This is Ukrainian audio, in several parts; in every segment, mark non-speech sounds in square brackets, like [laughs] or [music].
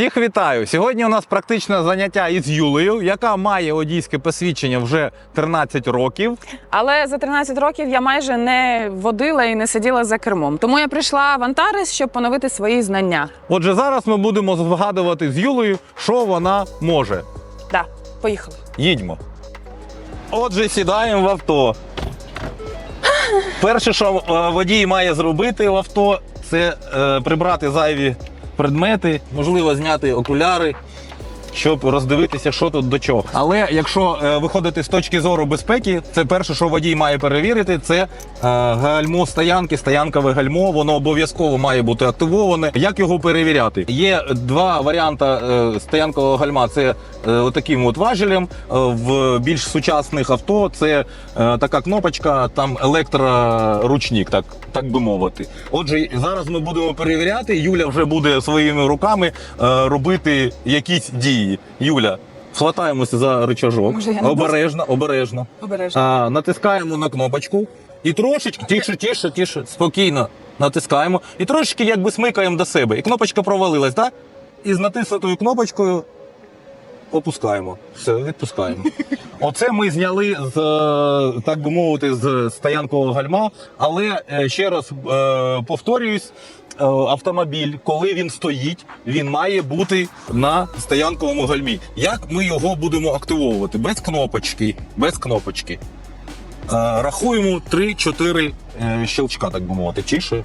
Всіх вітаю! Сьогодні у нас практичне заняття із Юлею, яка має водійське посвідчення вже 13 років. Але за 13 років я майже не водила і не сиділа за кермом. Тому я прийшла в Антарес, щоб поновити свої знання. Отже, зараз ми будемо згадувати з Юлею, що вона може. Да, поїхали. Їдьмо. Отже, сідаємо в авто. Перше, що е, водій має зробити в авто, це е, прибрати зайві предмети, можливо, зняти окуляри, щоб роздивитися, що тут до чого. Але якщо е, виходити з точки зору безпеки, це перше, що водій має перевірити, це е, гальмо стоянки, стоянкове гальмо. Воно обов'язково має бути активоване. Як його перевіряти? Є два варіанти е, стоянкового гальма. Це е, отаким от важелем. Е, В більш сучасних авто це е, така кнопочка, там електроручник, так, так би мовити. Отже, зараз ми будемо перевіряти. Юля вже буде своїми руками е, робити якісь дії. Юля, хватаємося за рычажок. Може, я не обережно, обережно. Обережно. А, натискаємо на кнопочку і трошечки тише, тише, тише, спокійно натискаємо. І трошечки якби смикаємо до себе. І кнопочка провалилась, так? І з натиснутою кнопочкою опускаємо. Все, відпускаємо. [laughs] Оце ми зняли з, е, так би мовити, з стоянкового гальма. Але е, ще раз е, повторююсь. Автомобіль, коли він стоїть, він має бути на стоянковому гальмі. Як ми його будемо активовувати? Без кнопочки. Без кнопочки. Рахуємо 3-4 е, щелчка, так би мовити. Тише.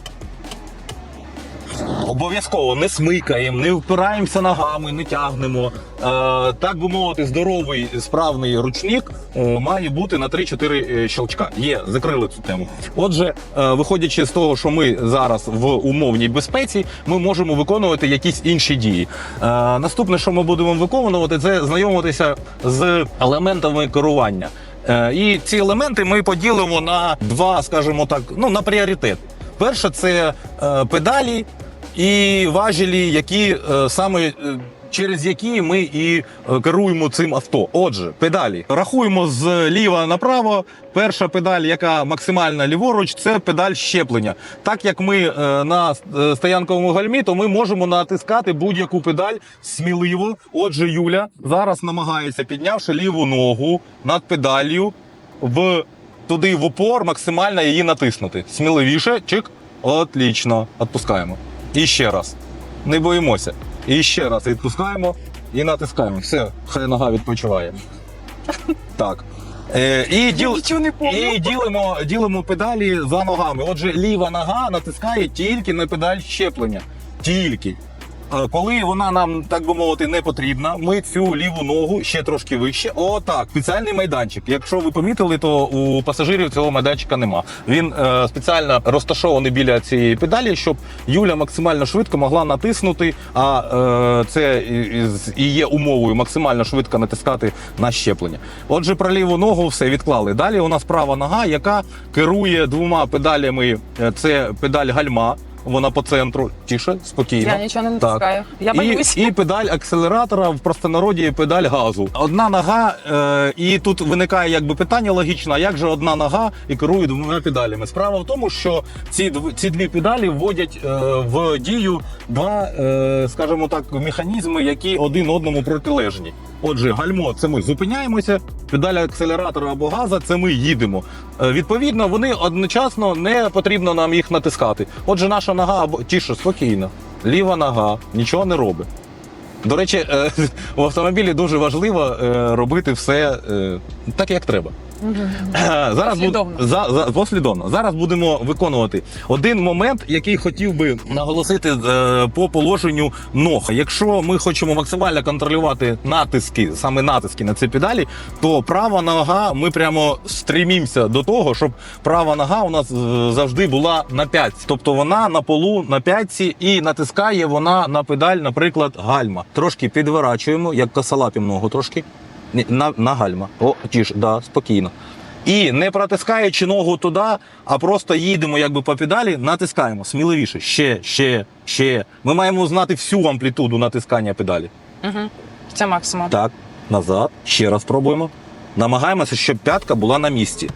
Обов'язково не смикаємо, не впираємося ногами, не тягнемо. Е, так би мовити, здоровий справний ручник е, має бути на 3-4 щелчка. Є, закрили цю тему. Отже, е, виходячи з того, що ми зараз в умовній безпеці, ми можемо виконувати якісь інші дії. Е, наступне, що ми будемо виконувати, це знайомитися з елементами керування. Е, І ці елементи ми поділимо на два, скажімо так, ну на пріоритет. Перше це е, педалі і важелі, які е, саме. е, Через які ми і е, керуємо цим авто. Отже, педалі рахуємо з ліва направо. Перша педаль, яка максимальна ліворуч, це педаль щеплення. Так як ми на стоянковому гальмі, то ми можемо натискати будь-яку педаль сміливо. Отже, Юля зараз намагається, піднявши ліву ногу над педаллю, в туди в упор максимально її натиснути. Сміливіше, чик. Отлично. Відпускаємо. І ще раз. Не боїмося. І ще раз відпускаємо і натискаємо. Все, хай нога відпочиває. Так. Е, і, діл... Не і ділимо, ділимо педалі за ногами. Отже, ліва нога натискає тільки на педаль щеплення. Тільки. Е, Коли вона нам, так би мовити, не потрібна, ми цю ліву ногу ще трошки вище. Отак, спеціальний майданчик. Якщо ви помітили, то у пасажирів цього майданчика нема. Він е, спеціально розташований біля цієї педалі, щоб Юля максимально швидко могла натиснути. А е, це і- є умовою максимально швидко натискати на щеплення. Отже, про ліву ногу все відклали. Далі у нас права нога, яка керує двома педалями. Е, Це педаль гальма. Вона по центру. Тише, спокійно. Я нічого не натискаю. Я І, боюсь. і педаль акселератора в простонароді педаль газу. Одна нога, е, і тут виникає якби питання логічне, а як же одна нога і керує двома педалями? Справа в тому, що ці, ці дві педалі вводять е, в дію два, е, скажімо так, механізми, які один одному протилежні. Отже, гальмо це ми зупиняємося, педаль акселератора або газа це ми їдемо. Е, Відповідно, вони одночасно не потрібно нам їх натискати. Отже, наша нога або тіше, спокійно. Ліва нога нічого не робить. До речі, е, [laughs] в автомобілі дуже важливо е, робити все так, як треба. Зараз буд- за, за, послідовно. Зараз будемо виконувати один момент, який хотів би наголосити е, по положенню ног. Якщо ми хочемо максимально контролювати натиски, саме натиски на ці педалі, то права нога, ми прямо стрімімося до того, щоб права нога у нас е, завжди була на п'ятці. Тобто вона на полу на п'ятці і натискає вона на педаль, наприклад, гальма. Трошки підворачуємо, як косолапім ногу трошки. На, на гальма. О, тіш, да, спокійно. І не протискаючи ногу туди, а просто їдемо якби по педалі, натискаємо сміливіше. Ще, ще, ще. Ми маємо знати всю амплітуду натискання педалі. Угу. Це максимум. Так, назад. Ще раз пробуємо. Намагаємося, щоб п'ятка була на місці.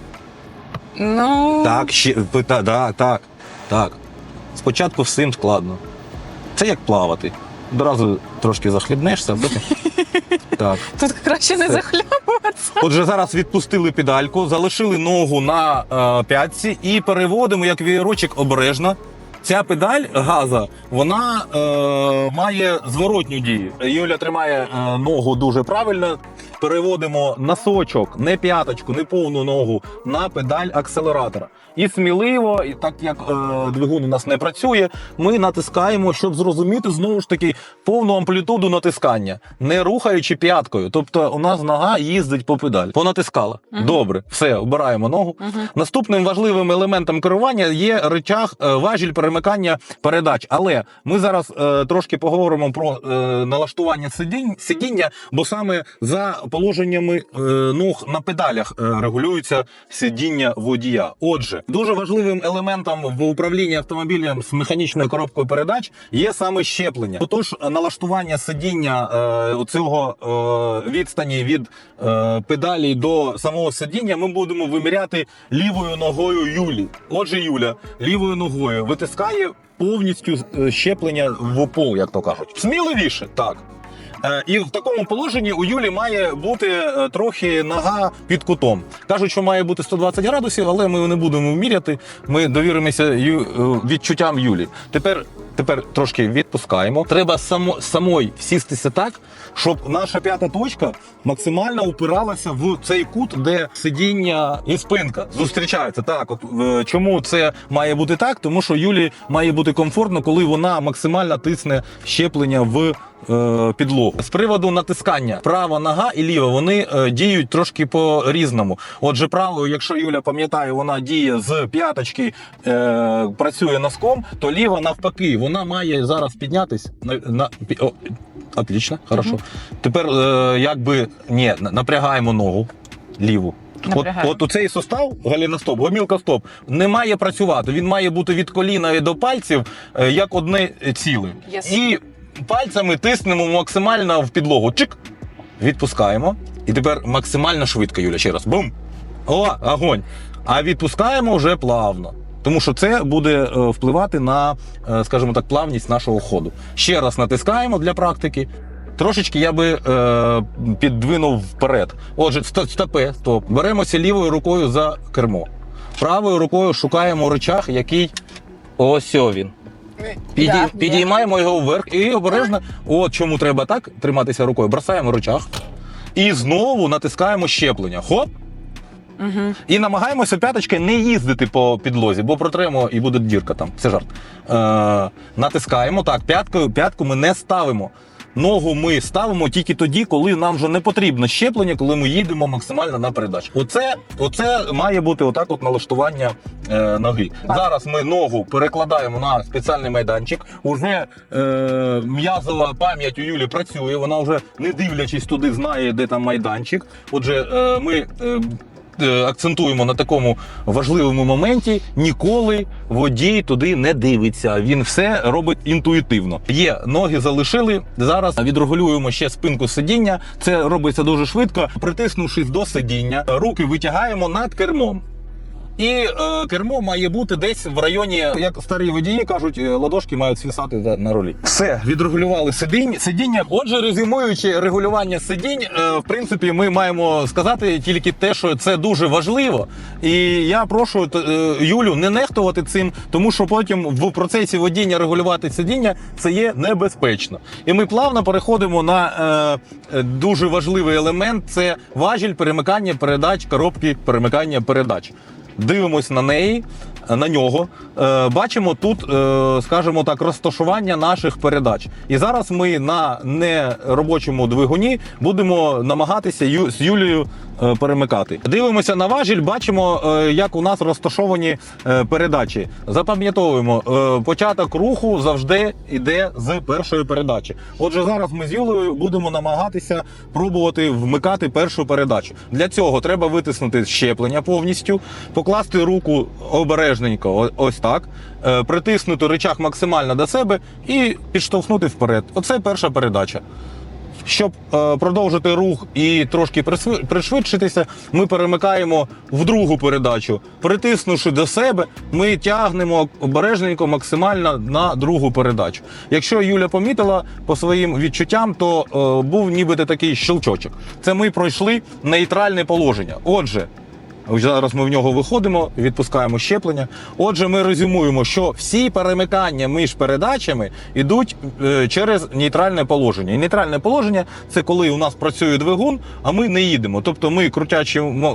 Ну, Так, ще, так, так, так, так. Спочатку всім складно. Це як плавати. Одразу трошки захлібнешся. бачиш? [laughs] Так. Тут краще не Все. Отже, зараз відпустили педальку, залишили ногу на е, п'ятці і переводимо як вієрочок обережно. Ця педаль газа вона е, має зворотню дію. Юля тримає е, ногу дуже правильно. Переводимо носочок, не п'яточку, не повну ногу на педаль акселератора. І сміливо, і так як е, двигун у нас не працює, ми натискаємо, щоб зрозуміти знову ж таки повну амплітуду натискання, не рухаючи п'яткою. Тобто у нас нога їздить по педаль. Понатискала. Добре, все, обираємо ногу. Наступним важливим елементом керування є рычаг, е, важіль перемикання передач. Але ми зараз е, трошки поговоримо про е, налаштування сидінь, сидіння, бо саме за положеннями е, ног на педалях е, регулюється сидіння водія. Отже, дуже важливим елементом в управлінні автомобілем з механічною коробкою передач є саме щеплення. Отож, налаштування сидіння е, цього відстані від педалі до самого сидіння ми будемо виміряти лівою ногою Юлі. Отже, Юля лівою ногою витискає повністю щеплення в пол, як то кажуть. Сміливіше, так. Е, І в такому положенні у Юлі має бути е, трохи нога під кутом. Кажуть, що має бути 120 градусів, але ми не будемо міряти. Ми довіримося е, відчуттям Юлі. Тепер, тепер трошки відпускаємо. Треба само, самой сістися так, щоб наша п'ята точка максимально упиралася в цей кут, де сидіння і спинка зустрічаються. Так, от е, чому це має бути так? Тому що Юлі має бути комфортно, коли вона максимально тисне щеплення в е, підлогу. З приводу натискання права нога і ліва вони е, діють трошки по-різному. Отже, правою, якщо Юля пам'ятає, вона діє з п'яточки, працює носком, то ліва навпаки, вона має зараз піднятись на, на о, отлично, хорошо. Тепер е, якби ні, напрягаємо ногу ліву. От, Напрягаємо. от цей сустав, галіностоп, гомілкостоп, не має працювати. Він має бути від коліна і до пальців е, як одне ціле. Yes. І пальцями тиснемо максимально в підлогу. Чик. Відпускаємо. І тепер максимально швидко, Юля, ще раз. Бум! О, огонь! А відпускаємо вже плавно. Тому що це буде е, впливати на, е, скажімо так, плавність нашого ходу. Ще раз натискаємо для практики. Трошечки я би е, піддвинув вперед. Отже, стопе, стоп. Беремося лівою рукою за кермо. Правою рукою шукаємо рычаг, який ось він. Підій... Да, Підіймаємо його вверх і обережно. От чому треба так триматися рукою. Бросаємо рычаг. І знову натискаємо щеплення. Хоп! Угу. І намагаємося п'яточки не їздити по підлозі, бо протремо і буде дірка там. Це жарт. Е, натискаємо так, п'яткою, п'ятку ми не ставимо. Ногу ми ставимо тільки тоді, коли нам вже не потрібно щеплення, коли ми їдемо максимально на передачу. Оце, оце має бути отак от налаштування е, ноги. Так. Зараз ми ногу перекладаємо на спеціальний майданчик. Уже е, м'язова пам'ять у Юлі працює. Вона вже не дивлячись туди, знає, де там майданчик. Отже, е, ми. Е, акцентуємо на такому важливому моменті. Ніколи водій туди не дивиться. Він все робить інтуїтивно. Є ноги залишили. Зараз відрегулюємо ще спинку сидіння. Це робиться дуже швидко. Притиснувшись до сидіння, руки витягаємо над кермом. І е, кермо має бути десь в районі, як старі водії кажуть, е, ладошки мають свисати на рулі. Все, відрегулювали сидіння. сидіння. Отже, резюмуючи регулювання сидінь, е, в принципі, ми маємо сказати тільки те, що це дуже важливо. І я прошу е, Юлю не нехтувати цим, тому що потім в процесі водіння регулювати сидіння це є небезпечно. І ми плавно переходимо на е, е, дуже важливий елемент: це важіль перемикання передач, коробки перемикання передач. Дивимось на неї, на нього. Е, бачимо тут, е, скажімо так, розташування наших передач. І зараз ми на неробочому двигуні будемо намагатися з Юлією е, перемикати. Дивимося на важіль, бачимо, як у нас розташовані передачі. Запам'ятовуємо, початок руху завжди йде з першої передачі. Отже, зараз ми з Юлею будемо намагатися пробувати вмикати першу передачу. Для цього треба витиснути щеплення повністю, покласти руку обережненько, ось так, е, притиснути рычаг максимально до себе і підштовхнути вперед. Оце перша передача. щоб е, продовжити рух і трошки пришвидшитися, ми перемикаємо в другу передачу. Притиснувши до себе, ми тягнемо обережненько максимально на другу передачу. Якщо Юля помітила по своїм відчуттям, то е, був нібито такий щелчочок. Це ми пройшли нейтральне положення. Отже, Зараз ми в нього виходимо, відпускаємо щеплення. Отже, ми резюмуємо, що всі перемикання між передачами йдуть е, через нейтральне положення. І нейтральне положення це коли у нас працює двигун, а ми не їдемо. Тобто ми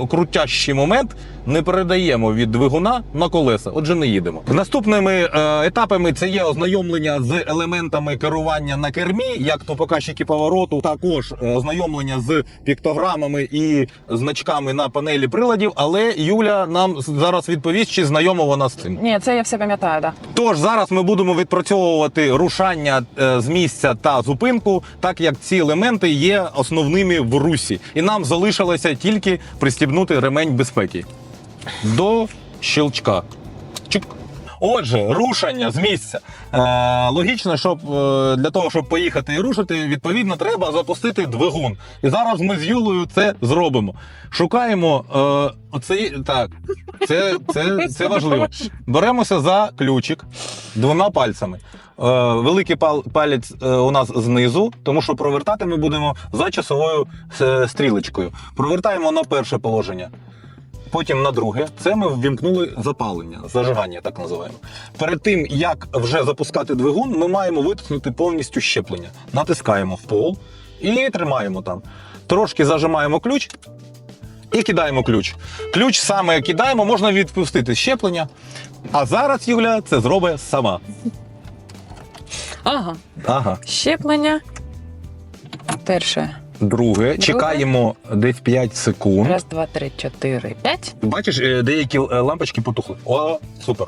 крутящий момент не передаємо від двигуна на колеса. Отже, не їдемо. Наступними е, етапами це є ознайомлення з елементами керування на кермі, як то показчики повороту, також е, ознайомлення з піктограмами і значками на панелі приладів. Але Юля нам зараз відповість, чи знайома вона з цим. Ні, це я все пам'ятаю, да. Тож зараз ми будемо відпрацьовувати рушання е, з місця та зупинку, так як ці елементи є основними в русі, і нам залишилося тільки пристібнути ремень безпеки до щелчка. Отже, рушення з місця. Е, логічно, щоб е, для того, щоб поїхати і рушити, відповідно, треба запустити двигун. І зараз ми з Юлею це зробимо. Шукаємо е, оцей. Так, це, це, це важливо. Беремося за ключик двома пальцями. Е, великий пал, палець е, у нас знизу, тому що провертати ми будемо за часовою стрілочкою. Провертаємо на перше положення. Потім на друге, це ми ввімкнули запалення, зажигання, так називаємо. Перед тим як вже запускати двигун, ми маємо витиснути повністю щеплення. Натискаємо в пол і тримаємо там. Трошки зажимаємо ключ і кидаємо ключ. Ключ саме кидаємо, можна відпустити щеплення. А зараз Юля це зробить сама. Ага. Ага. Щеплення. Перше. Друге, чекаємо десь 5 секунд. Раз, два, три, чотири, п'ять. Бачиш, е, деякі е, лампочки потухли. О, супер.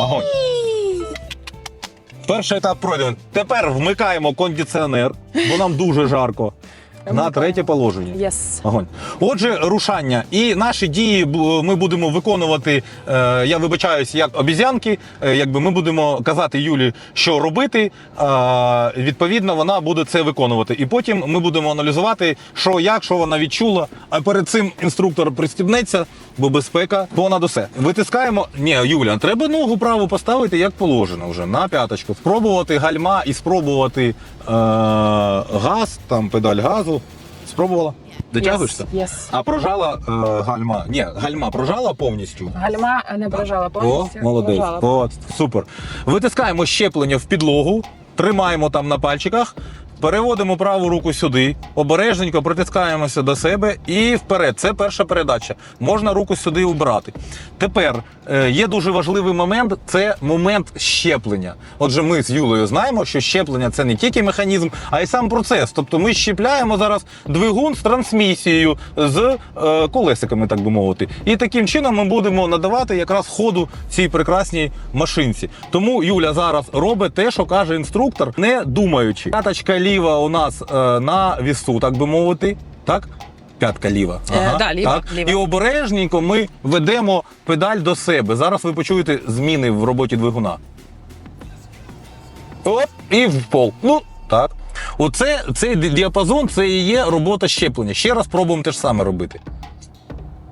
Огонь. Перший етап пройдено. Тепер вмикаємо кондиціонер, бо нам дуже жарко. На третє положення. Yes. Огонь. Отже, рушання. І наші дії ми будемо виконувати. Е, я вибачаюсь, як обізянки. Е, якби ми будемо казати Юлі, що робити. Е, відповідно, вона буде це виконувати. І потім ми будемо аналізувати, що як, що вона відчула. А перед цим інструктор пристібнеться, бо безпека понад усе. Витискаємо. Ні, Юля, треба ногу праву поставити як положено вже на п'яточку. Спробувати гальма і спробувати е, газ, там педаль газу. Спробувала? Дотягуєшся? Єс. А прожала е, гальма? Ні, гальма прожала повністю. Гальма не прожала О, повністю. молодець. Прожала. От, супер. Витискаємо щеплення в підлогу, тримаємо там на пальчиках, переводимо праву руку сюди, обережненько притискаємося до себе і вперед. Це перша передача. Можна руку сюди убрати. Тепер е, є дуже важливий момент це момент щеплення. Отже, ми з Юлею знаємо, що щеплення це не тільки механізм, а й сам процес. Тобто ми щепляємо зараз двигун з трансмісією, з е, колесиками, так би мовити. І таким чином ми будемо надавати якраз ходу цій прекрасній машинці. Тому Юля зараз робить те, що каже інструктор, не думаючи. П'яточка ліва у нас е, на вісу, так би мовити. Так? П'ятка ліва. Е, да, ліва, так. ліва. І обережненько ми ведемо педаль до себе. Зараз ви почуєте зміни в роботі двигуна. Оп, і в пол. Ну, так. Оце цей діапазон це і є робота щеплення. Ще раз пробуємо те ж саме робити.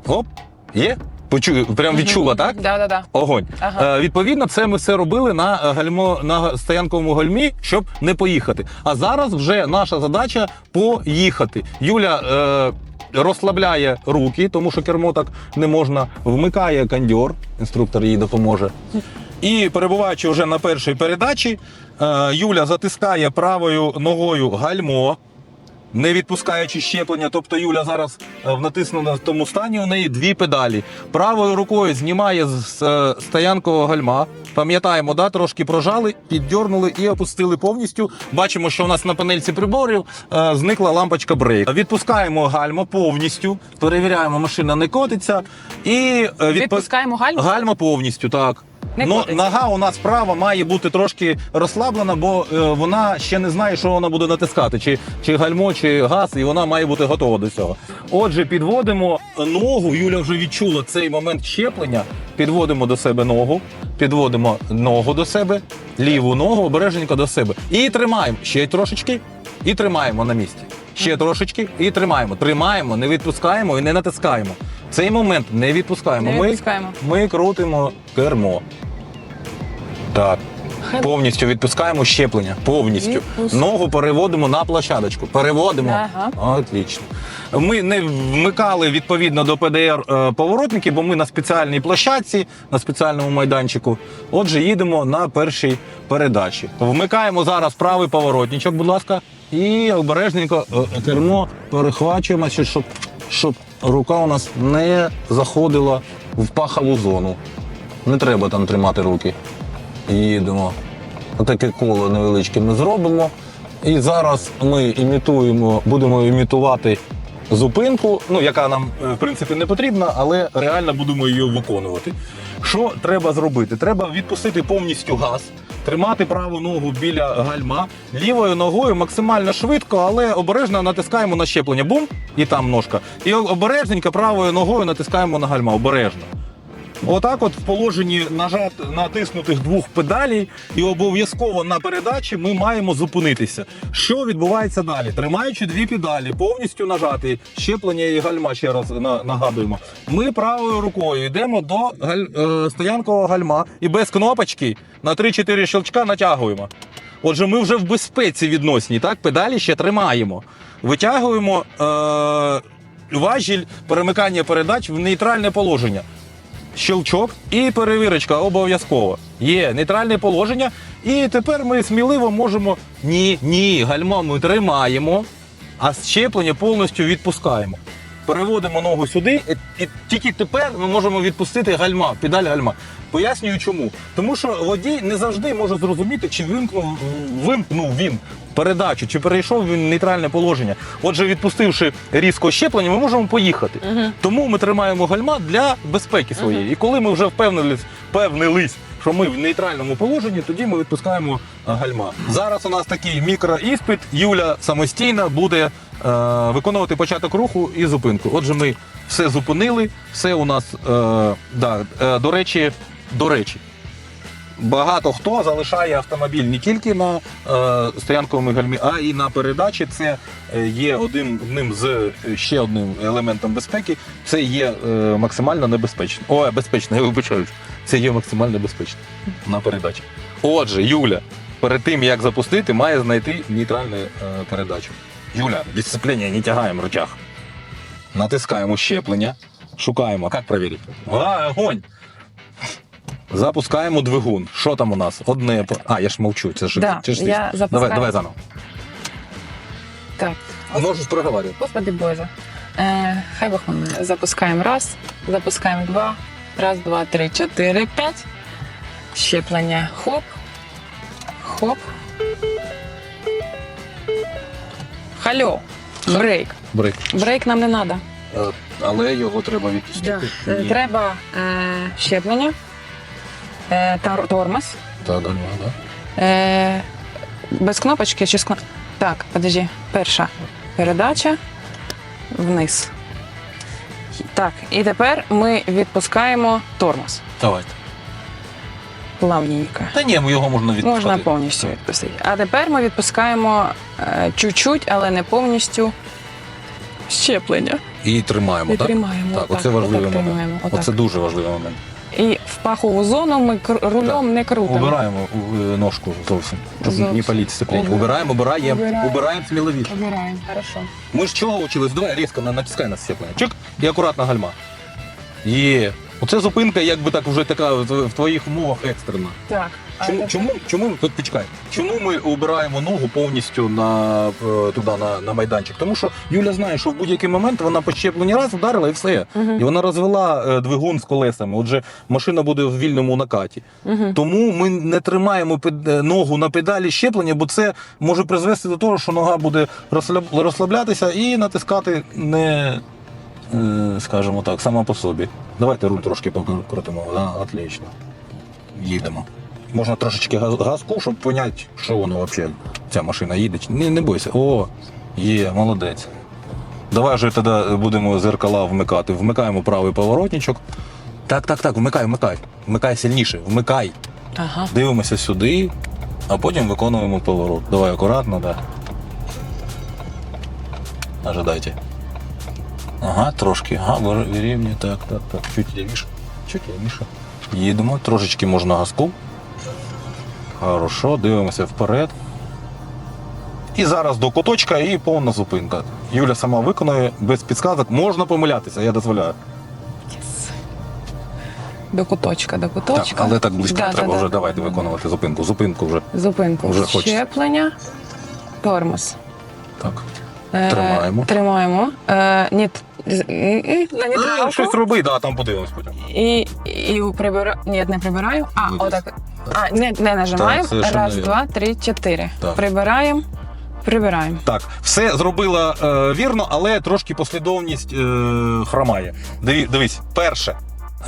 Оп, є? Почую, прям відчула, так? Да, да, да. Огонь. Ага. Е, відповідно, це ми все робили на е, гальмо на стоянковому гальмі, щоб не поїхати. А зараз вже наша задача поїхати. Юля е, розслабляє руки, тому що кермо так не можна. Вмикає кондьор, інструктор їй допоможе. І перебуваючи вже на першій передачі, е, Юля затискає правою ногою гальмо не відпускаючи щеплення. Тобто Юля зараз е, в натиснутому стані у неї дві педалі. Правою рукою знімає з е, стоянкового гальма. Пам'ятаємо, да, трошки прожали, піддьорнули і опустили повністю. Бачимо, що у нас на панельці приборів е, зникла лампочка брейк. Відпускаємо гальмо повністю, перевіряємо, машина не котиться. І відпу- Відпускаємо гальму? Гальма повністю, так. Не котиться. нога у нас права має бути трошки розслаблена, бо е, вона ще не знає, що вона буде натискати, чи, чи гальмо, чи газ, і вона має бути готова до цього. Отже, підводимо ногу. Юля вже відчула цей момент щеплення. Підводимо до себе ногу, підводимо ногу до себе, ліву ногу обережненько до себе. І тримаємо ще трошечки. і тримаємо на місці. Ще трошечки і тримаємо. Тримаємо, не відпускаємо і не натискаємо. Цей момент не відпускаємо. Не ми, ми крутимо кермо. Так. Повністю відпускаємо щеплення. Повністю. Ногу переводимо на площадочку. Переводимо. Ага. Отлично. Ми не вмикали відповідно до ПДР е, поворотники, бо ми на спеціальній площадці, на спеціальному майданчику. Отже, їдемо на першій передачі. Вмикаємо зараз правий поворотничок, будь ласка, і обережненько е, кермо перехвачуємо, щоб, щоб рука у нас не заходила в пахову зону. Не треба там тримати руки. Їдемо. Отаке коло невеличке ми зробимо. І зараз ми імітуємо, будемо імітувати зупинку, ну яка нам е, в принципі не потрібна, але реально будемо її виконувати. Що треба зробити? Треба відпустити повністю газ, тримати праву ногу біля гальма, лівою ногою максимально швидко, але обережно натискаємо на щеплення. Бум, і там ножка. І обережненько правою ногою натискаємо на гальма. Обережно. Отак, от в положенні нажат, натиснутих двох педалей, і обов'язково на передачі ми маємо зупинитися. Що відбувається далі? Тримаючи дві педалі, повністю нажати щеплення і гальма, ще раз нагадуємо. Ми правою рукою йдемо до галь, е, стоянкового гальма і без кнопочки на 3-4 щелчка натягуємо. Отже, ми вже в безпеці відносній, так? Педалі ще тримаємо. Витягуємо е, важіль перемикання передач в нейтральне положення щелчок і перевірочка обов'язково. Є нейтральне положення. І тепер ми сміливо можемо. Ні, ні, гальма ми тримаємо, а щеплення повністю відпускаємо. Переводимо ногу сюди, і тільки тепер ми можемо відпустити гальма, педаль гальма. Пояснюю чому. Тому що водій не завжди може зрозуміти, чи вимкнув, вимкнув він передачу, чи перейшов він в нейтральне положення. Отже, відпустивши різко щеплення, ми можемо поїхати. Тому ми тримаємо гальма для безпеки своєї. І коли ми вже впевнились, впевнились, що ми в нейтральному положенні, тоді ми відпускаємо е, гальма. Зараз у нас такий мікроіспит. Юля самостійно буде е, виконувати початок руху і зупинку. Отже, ми все зупинили, все у нас е, да, е, до речі, до речі. Багато хто залишає автомобіль не тільки на е, стоянковому гальмі, а і на передачі. Це е, є одним, з е, ще одним елементом безпеки. Це є е, максимально небезпечно. О, безпечно, я вибачаюсь. Це є максимально безпечно на передачі. Отже, Юля, перед тим як запустити, має знайти нейтральну е, передачу. Юля, дисципліні не тягаємо рычаг. Натискаємо щеплення, шукаємо. Як перевірити? Огонь! Запускаємо двигун. Що там у нас? Одне. А, я ж мовчу. Це ж Да, це ж я запускаю. Давай, давай заново. Так. Можеш проговорити. Господи Боже. Е, хай Бог милує. Запускаємо раз, запускаємо два. Раз, два, три, чотири, п'ять. Щеплення. Хоп. Хоп. Хальо. Брейк. Брик. Брейк нам не треба. Е, Але його треба відпустити. Ні. Треба е, щеплення. Е, тор- тормоз. Гальма, да. Е, без кнопочки чи з кно- Так, подожди. Перша передача вниз. Так, і тепер ми відпускаємо тормоз. Давайте. Плавненько. Та ні, його можна відпускати. Можна повністю відпустити. А тепер ми відпускаємо е, чуть-чуть, але не повністю щеплення. І тримаємо, І так? тримаємо. Так, отак, оце важливий отак момент. тримаємо, отак. Оце дуже важливий момент. І в пахову зону ми кр- рулем не крутимо. Убираємо е, ножку зовсім, щоб Зовсім. не палити сцеплення. Убираємо. Убираємо, обираємо, Убираємо. убираємо сміливіше. Убираємо. Хорошо. Ми ж чого учились? Давай різко на- натискай на сцеплення. Чик, і акуратно гальма. Є. Оце зупинка, якби так вже така в твоїх умовах екстрена. Так. а Чому, чому, чому, почекай, чому ми обираємо ногу повністю на, е, туди, на, на майданчик? Тому що Юля знає, що в будь-який момент вона по щепленні раз вдарила і все. Мгм. І вона розвела е, двигун з колесами. Отже, машина буде в вільному накаті. Мгм. Тому ми не тримаємо е, ногу на педалі щеплення, бо це може призвести до того, що нога буде розслаблятися і натискати не, скажімо так, сама по собі. Давайте руль трошки покрутимо. А, отлично. Їдемо. Можна трошечки газку, щоб поняти, що воно взагалі, ця машина їде. Не, не бойся. О, є, молодець. Давай вже тоді будемо зеркала вмикати. Вмикаємо правий поворотничок. Так, так, так, вмикай, вмикай. Вмикай сильніше, вмикай. Ага. Дивимося сюди, а потім виконуємо поворот. Давай акуратно, да. Ожидайте. Ага, трошки. Ага, вирівнює. Так, так, так. Чуть лівіше. Чуть лівіше. Їдемо. Трошечки можна газку. Хорошо, дивимося вперед. І зараз до куточка і повна зупинка. Юля сама виконує без підсказок. Можна помилятися, я дозволяю. До куточка, до Так, куточка. але так близько Да, треба да, вже да. давайте виконувати зупинку. Зупинку вже. Зупинку. Вже хочеться. Щеплення. Тормоз. Так. Е, Тримаємо. Тримаємо. Е, ні, Ну, щось роби, да, там подивимось потім. І, і прибираю. Ні, не прибираю. А, Виліз. отак. А, не, не нажимаємо. Так, совершенно Раз, вірно. два, три, чотири. Так. Прибираємо. Прибираємо. Так, все зробила е, вірно, але трошки послідовність е, хромає. Диві, дивись, перше.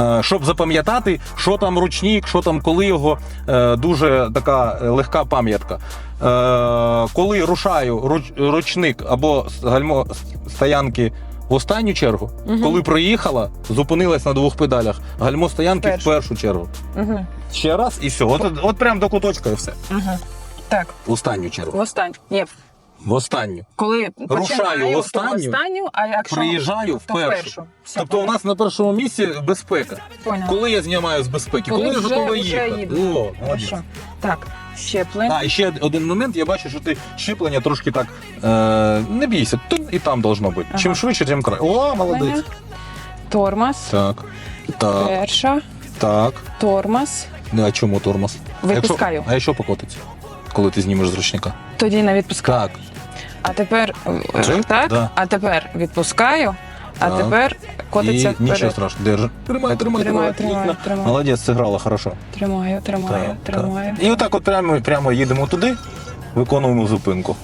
Е, Щоб запам'ятати, що там ручник, що там коли його е, дуже така е, легка пам'ятка. Коли рушаю руч- ручник або гальмо стоянки в останню чергу, Мгм. коли проїхала, зупинилась на двох педалях, гальмо стоянки Першу. в першу чергу. Угу. Ще раз і все. От, от прям до куточка і все. Угу. Так, В останню чергу. в останню. Ні, В останню. коли Рушаю в останню, в останню, а якщо Приїжджаю в першу. Тобто у нас на першому місці безпека. поняла. Коли я знімаю з безпеки, коли, я вже, готовий їхати. їду. О, молодець. Так, щеплення. А, і ще один момент, я бачу, що ти щеплення трошки так е, не бійся, тут і там должно бути. Ага. Чим швидше, тим краще. О, молодець. Тормоз. Так. Так, Перша. так. Тормоз. Ну, а чому тормоз? Випускаю. А якщо покотиться, коли ти знімеш з ручника? Тоді не відпускаю. Так. А тепер Це? так, Да. а тепер відпускаю, а Так. тепер котиться і нічого вперед. страшного. Держи. Тримай, тримай, Тримаю, тримай. тримаю, тримаю. Молодець, це грала хорошо. Тримаю, тримаю, Так, тримаю. так. І отак от прямо, прямо їдемо туди, виконуємо зупинку.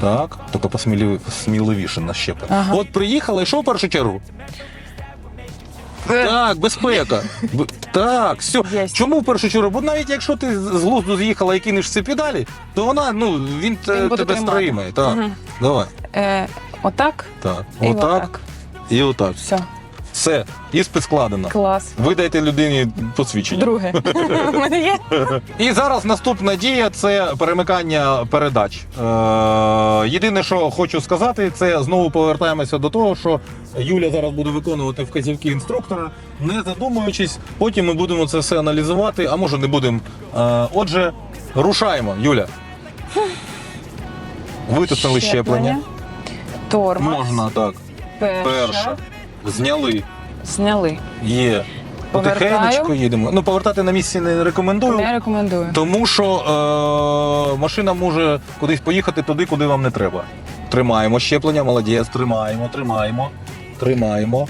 Так, тільки посмілів, сміливіше на щеплення. Ага. От приїхали, і що в першу чергу? Так, безпека. Б- Так, все. Єсть. Чому в першу чергу? Бо навіть якщо ти з з глузду з'їхала і кинеш ці педалі, то вона, ну, він, те- Він буде тебе тримати. стримає. Так. Мгм. Давай. Е, отак Так. і Отак отак. і отак. Все, Все, іспит складено. клас. Видайте людині посвідчення. Друге. [laughs] У мене є. І зараз наступна дія це перемикання передач. Е, єдине, що хочу сказати, це знову повертаємося до того, що Юля зараз буде виконувати вказівки інструктора, не задумуючись. Потім ми будемо це все аналізувати, а може не будемо. Е, отже, рушаємо, Юля. Витиснули щеплення. Тормоз. Можна так. Перша. Перша. Зняли. Зняли. Є. Повертаю. Потихенечку їдемо. Ну, повертати на місці не рекомендую. Не рекомендую. Тому що е, машина може кудись поїхати туди, куди вам не треба. Тримаємо щеплення, молодець, тримаємо, тримаємо, тримаємо,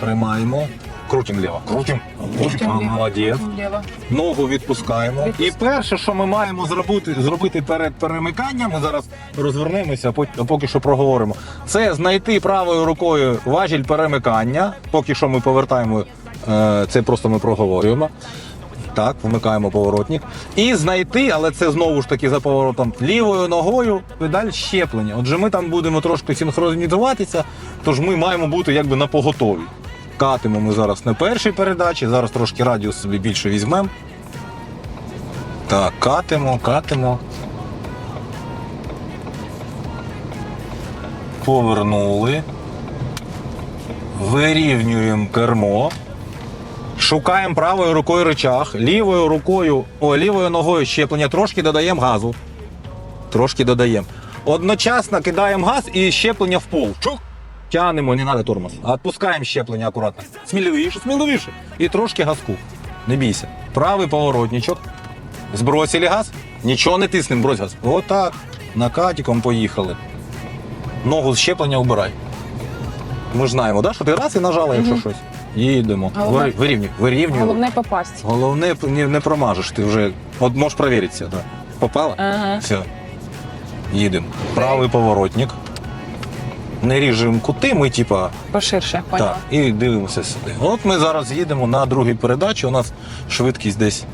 тримаємо. Крутим ліво. Крутим. Крутим. ліво. Молодець. Ліво. Ногу відпускаємо. Відпуск- І перше, що ми маємо зробити, зробити перед перемиканням, ми зараз розвернемося, а поки що проговоримо. Це знайти правою рукою важіль перемикання. Поки що ми повертаємо, е, це просто ми проговорюємо. Так, вмикаємо поворотник. І знайти, але це знову ж таки за поворотом, лівою ногою педаль щеплення. Отже, ми там будемо трошки синхронізуватися, тож ми маємо бути якби на поготові. Катимо ми зараз на першій передачі, зараз трошки радіус собі більше візьмемо. Так, катимо, катимо. Повернули. Вирівнюємо кермо. Шукаємо правою рукою рычаг, лівою рукою, о, лівою ногою щеплення, трошки додаємо газу. Трошки додаємо. Одночасно кидаємо газ і щеплення в пол. Чух! Тянемо, не треба тормоз. А Відпускаємо щеплення акуратно. Сміливіше, сміливіше. І трошки газку. Не бійся. Правий поворотничок. Збросили газ. Нічого не тиснемо, брось газ. Отак. Накатиком поїхали. Ногу з щеплення убирай. Ми ж знаємо, да, що ти раз і нажала, якщо щось. Їдемо. Головне- Вир- Вирівнюй, вирівнюй. Головне попасть. Головне, не, не промажеш, ти вже. От можеш перевіритися. Да. Попала? Ага. Все. Їдемо. Правий поворотник. Не ріжемо кути, ми типа. Поширше. Так, і дивимося сюди. От ми зараз їдемо на другій передачі. У нас швидкість десь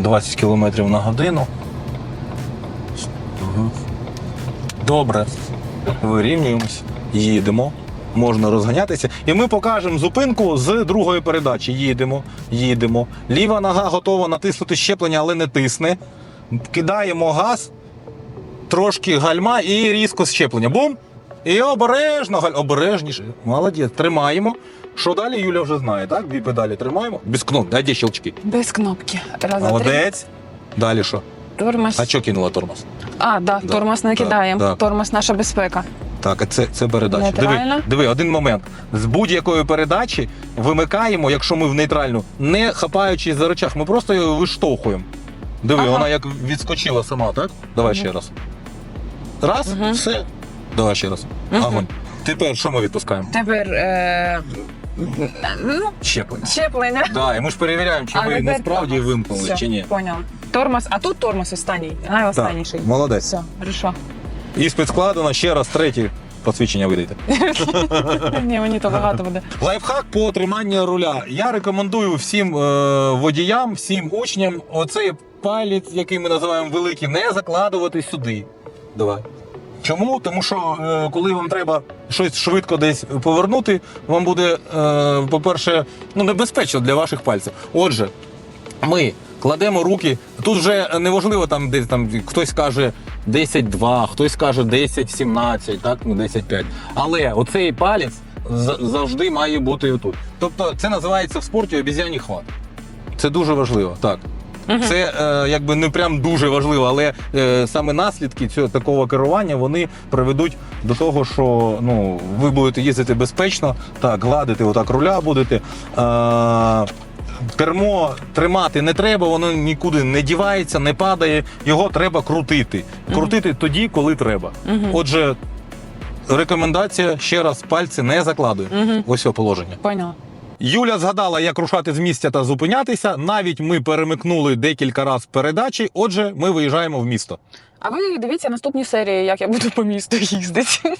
20 км на годину. Добре. Вирівнюємось, їдемо. Можна розганятися. І ми покажемо зупинку з другої передачі. Їдемо, їдемо. Ліва нога готова натиснути щеплення, але не тисне. Кидаємо газ, трошки гальма і різко щеплення. Бум! І обережно, Галь, обережніше. Молодець, тримаємо. Що далі Юля вже знає, так? Дві педалі тримаємо. Без кнопки, а де щелчки? Без кнопки. Раз, два, три. Молодець. Далі що? Тормоз. А що кинула тормоз? А, да, Да, тормоз не да, кидаємо. да. Тормоз наша безпека. Так, а це, це передача. Диви, Нейтральна. диви, один момент. З будь-якої передачі вимикаємо, якщо ми в нейтральну, не хапаючись за рычаг, ми просто її виштовхуємо. Диви, Ага. вона як відскочила сама, так? Давай ще раз. Раз, все. Давай ще раз. Огонь. Тепер що ми відпускаємо? Тепер е... ну, Щеплення. щеплення. Да, і ми ж перевіряємо, чи А ми тепер насправді вимкнули, Все, чи ні. Поняла. Тормоз, а тут тормоз останній. Найостанніший. молодець. Все, хорошо. Іспит складено, ще раз третє посвідчення видайте. [laughs] Ні, мені то багато буде. Лайфхак по триманню руля. Я рекомендую всім е, водіям, всім учням оцей палець, який ми називаємо великий, не закладувати сюди. Давай. Чому? Тому що е, коли вам треба щось швидко десь повернути, вам буде, е, по-перше, ну, небезпечно для ваших пальців. Отже, ми кладемо руки. Тут вже неважливо, там десь там хтось каже 10-2, хтось каже 10-17, так, ну 10-5. Але оцей палець завжди має бути отут. Тобто це називається в спорті обіз'яній хват. Це дуже важливо, так. Це е, якби не прям дуже важливо, але е, саме наслідки цього такого керування вони приведуть до того, що ну ви будете їздити безпечно, так гладити отак руля будете. Е, Кермо тримати не треба, воно нікуди не дівається, не падає. Його треба крутити. Крутити тоді, коли треба. Отже, рекомендація ще раз пальці не закладує. Мгм. Ось його положення. Поняла. Юля згадала, як рушати з місця та зупинятися. Навіть ми перемикнули декілька разів передачі. Отже, ми виїжджаємо в місто. А ви дивіться наступні серії, як я буду по місту їздити.